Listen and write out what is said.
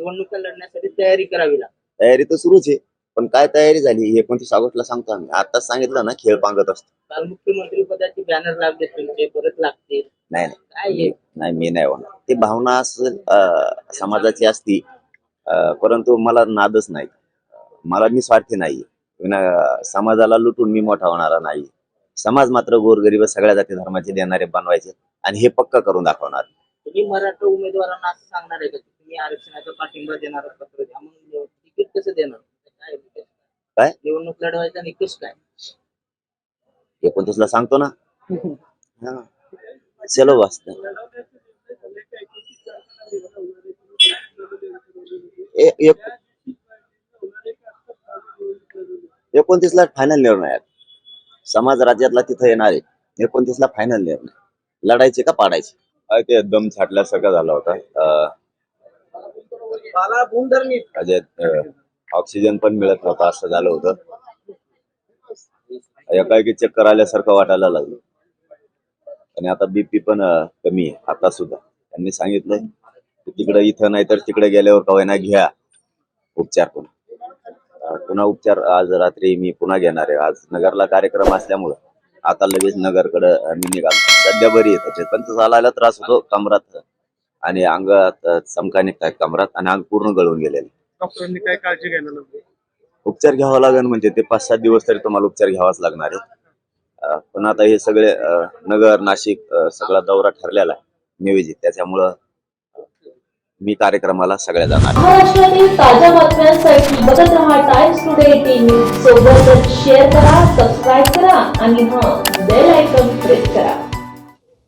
निवडणुका लढण्यासाठी तयारी करावी लागते. तयारी तर सुरूच आहे पण काय तयारी झाली एकोणतीस ऑगस्टला सांगतो आम्ही. आताच सांगितलं ना खेळ पांगत असतो. काल मुख्यमंत्री पदाचे बॅनर लागले तुमचे परत लागतील. नाही नाही. काय हे नाही मी नाही होणार. ते भावना असेल अं, समाजाची असती अं, परंतु मला नादच नाही. मला मी स्वार्थी नाही समाजाला लुटून मी मोठा होणारा नाही समाज मात्र गोरगरीब सगळ्या जाती धर्माचे देणारे बनवायचे आणि हे पक्क करून दाखवणार. तुम्ही मराठा उमेदवारांना असं सांगणार आहे का? आरक्षणाचा पाठिंबा देणार पत्र द्या. मग तिकीट कसं देणार? काय निकष? काय? निवडणूक लढवायचा निकष काय? एकोणतीसला सांगतो ना. हा. चलो वाचत. एकोणतीस ला फायनल निर्णय समाज राज्यातला तिथं येणार आहे. एकोणतीस ला फायनल निर्णय. लढायचे का पाडायचे? काय ते दम छाटल्यासारखं झाला होता. अं, ऑक्सिजन पण मिळत नव्हता असं झालं होतं. एकाएकी चक्कर आल्यासारखं वाटायला लागलं. आणि आता बीपी पण कमी आहे आता सुद्धा. त्यांनी सांगितलंय की तिकडे इथं नाही तर तिकडे गेल्यावर कवायना घ्या उपचार अं, पुन्हा उपचार आज रात्री मी पुन्हा घेणार आहे. आज नगरला कार्यक्रम असल्यामुळं आता लगेच नगरकडे मी निघालो. सध्या बरी आहे त्याच्यात पण चालायला त्रास होतो कमरात आणि अंगात अं, चमका निघतायत कमरात आणि अंग पूर्ण गळून गेलेले. डॉक्टरांनी काय काळजी घ्यायला लागली उपचार घ्यावा लागेल म्हणजे ते पाच सात दिवस तरी तुम्हाला उपचार घ्यावाच लागणार आहे अं, पण आता हे सगळे अं, नगर नाशिक अं, सगळा दौरा ठरलेला आहे नियोजित. त्याच्यामुळं अं, मी कार्यक्रमाला सगळ्या जाणार महाराष्ट्रातील ताज्या बातम्यांसाठी बघत रहा टाइम्स टुडे टीव्ही सोबतच शेअर करा सबस्क्राईब करा आणि हां बेल आयकॉन प्रेस करा.